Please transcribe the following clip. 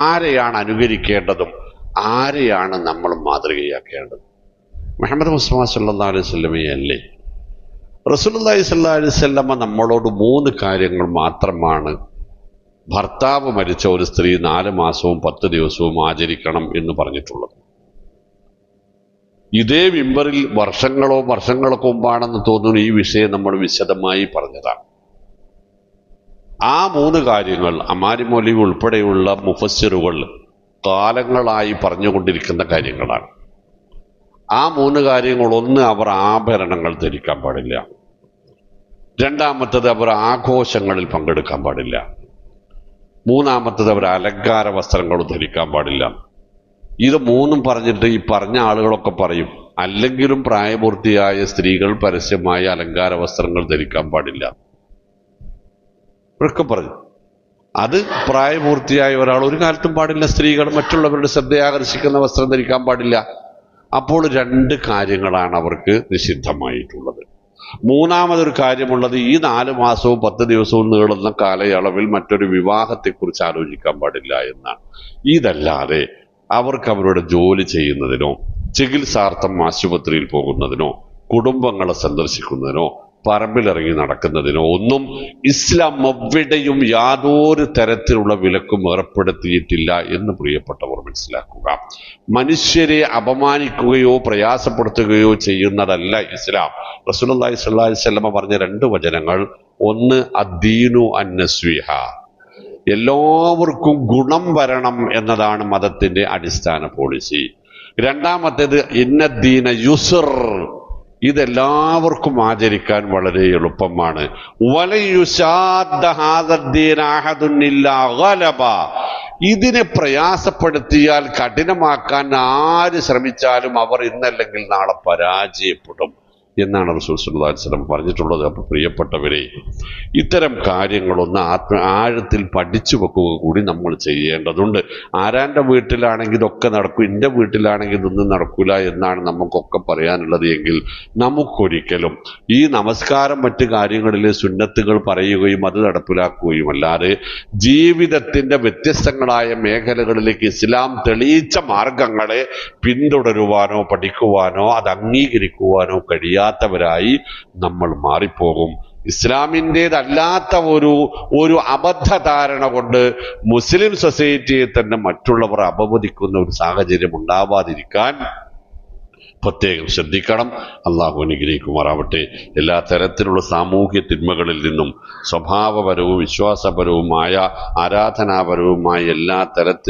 ആരെയാണ് അനുകരിക്കേണ്ടതും ആരെയാണ് നമ്മൾ മാതൃകയാക്കേണ്ടത്? മുഹമ്മദ് മുസ്തഫ സല്ലാ അലൈഹി സ്വല്ലമയല്ലേ റസൂലുള്ളാഹി സല്ലാ അലൈഹി സ്വല്ലമ്മ നമ്മളോട് മൂന്ന് കാര്യങ്ങൾ മാത്രമാണ്. ഭർത്താവ് മരിച്ച ഒരു സ്ത്രീ നാല് മാസവും പത്ത് ദിവസവും ആചരിക്കണം എന്ന് പറഞ്ഞിട്ടുള്ളത്. ഇതേ വിമ്പറിൽ വർഷങ്ങളോ വർഷങ്ങൾക്ക് മുമ്പാണെന്ന് തോന്നുന്നു ഈ വിഷയം നമ്മൾ വിശദമായി പറഞ്ഞതാണ്. ആ മൂന്ന് കാര്യങ്ങൾ അമാരിമൊലി ഉൾപ്പെടെയുള്ള മുഫസ്സിറുകൾ കാലങ്ങളായി പറഞ്ഞുകൊണ്ടിരിക്കുന്ന കാര്യങ്ങളാണ്. ആ മൂന്ന് കാര്യങ്ങളൊന്ന് അവർ ആഭരണങ്ങൾ ധരിക്കാൻ പാടില്ല. രണ്ടാമത്തത് അവർ ആഘോഷങ്ങളിൽ പങ്കെടുക്കാൻ പാടില്ല. മൂന്നാമത്തത് അവർ അലങ്കാര വസ്ത്രങ്ങൾ ധരിക്കാൻ പാടില്ല. ഇത് മൂന്നും പറഞ്ഞിട്ട് ഈ പറഞ്ഞ ആളുകളൊക്കെ പറയും അല്ലെങ്കിലും പ്രായപൂർത്തിയായ സ്ത്രീകൾ പരസ്യമായ അലങ്കാര വസ്ത്രങ്ങൾ ധരിക്കാൻ പാടില്ല. ഇവരൊക്കെ പറഞ്ഞു. അത് പ്രായപൂർത്തിയായ ഒരാൾ ഒരു കാലത്തും പാടില്ല. സ്ത്രീകൾ മറ്റുള്ളവരുടെ ശ്രദ്ധയാകർഷിക്കുന്ന വസ്ത്രം ധരിക്കാൻ പാടില്ല. അപ്പോൾ രണ്ട് കാര്യങ്ങളാണ് അവർക്ക് നിഷിദ്ധമായിട്ടുള്ളത്. മൂന്നാമതൊരു കാര്യമുള്ളത് ഈ നാല് മാസവും പത്ത് ദിവസവും നീളുന്ന കാലയളവിൽ മറ്റൊരു വിവാഹത്തെക്കുറിച്ച് ആലോചിക്കാൻ പാടില്ല എന്നാണ്. ഇതല്ലാതെ അവർക്ക് അവരുടെ ജോലി ചെയ്യുന്നതിനോ ചികിത്സാർത്ഥം ആശുപത്രിയിൽ പോകുന്നതിനോ കുടുംബങ്ങളെ സന്ദർശിക്കുന്നതിനോ പറമ്പിലിറങ്ങി നടക്കുന്നതിനോ ഒന്നും ഇസ്ലാം എവിടെയും യാതൊരു തരത്തിലുള്ള വിലക്കും ഏർപ്പെടുത്തിയിട്ടില്ല എന്ന് പ്രിയപ്പെട്ടവർ മനസ്സിലാക്കുക. മനുഷ്യരെ അപമാനിക്കുകയോ പ്രയാസപ്പെടുത്തുകയോ ചെയ്യുന്നതല്ല ഇസ്ലാം. അലൈഹി വസല്ലമ പറഞ്ഞ രണ്ട് വചനങ്ങൾ. ഒന്ന് അദ്ദീനു അന്നസ്വിഹ എല്ലാവർക്കും ഗുണം വരണം എന്നതാണ് മതത്തിന്റെ അടിസ്ഥാന പോളിസി രണ്ടാമത്തേത് ഇന്നദ്ദീന യുസർ. ഇതെല്ലാവർക്കും ആചരിക്കാൻ വളരെ എളുപ്പമാണ്. ഇതിനെ പ്രയാസപ്പെടുത്തിയാൽ കഠിനമാക്കാൻ ആര് ശ്രമിച്ചാലും അവർ ഇന്നല്ലെങ്കിൽ നാളെ പരാജയപ്പെടും. എന്നാണ് റസൂൽ അലൈഹി വസല്ലം പറഞ്ഞിട്ടുള്ളത്. അപ്പോൾ പ്രിയപ്പെട്ടവരെ ഇത്തരം കാര്യങ്ങളൊന്ന് ആത്മ ആഴത്തിൽ പഠിച്ചു വെക്കുക കൂടി നമ്മൾ ചെയ്യേണ്ടതുണ്ട്. ആരാന്റെ വീട്ടിലാണെങ്കിൽ ഇതൊക്കെ നടക്കും എന്റെ വീട്ടിലാണെങ്കിൽ ഇതൊന്നും നടക്കില്ല എന്നാണ് നമുക്കൊക്കെ പറയാനുള്ളത് എങ്കിൽ നമുക്കൊരിക്കലും ഈ നമസ്കാരം മറ്റു കാര്യങ്ങളിലെ സുന്നത്തുകൾ പറയുകയും അത് നടപ്പിലാക്കുകയും അല്ലാതെ ജീവിതത്തിന്റെ വ്യത്യസ്തങ്ങളായ മേഖലകളിലേക്ക് ഇസ്ലാം തെളിയിച്ച മാർഗങ്ങളെ പിന്തുടരുവാനോ പഠിക്കുവാനോ അത് അംഗീകരിക്കുവാനോ കഴിയാത്തവരായി നമ്മൾ മാറിപ്പോകും. ഇസ്ലാമിന്റെതല്ലാത്ത ഒരു ഒരു അബദ്ധധാരണ കൊണ്ട് മുസ്ലിം സൊസൈറ്റിയെ തന്നെ മറ്റുള്ളവർ അപവദിക്കുന്ന ഒരു സാഹചര്യം ഉണ്ടാവാതിരിക്കാൻ പ്രത്യേകം ശ്രദ്ധിക്കണം. അള്ളാഹു അനുഗ്രഹിക്കുമാറാവട്ടെ. എല്ലാ തരത്തിലുള്ള സാമൂഹ്യ തിന്മകളിൽ നിന്നും സ്വഭാവപരവും വിശ്വാസപരവുമായ ആരാധനാപരവുമായ എല്ലാ തരത്തിലും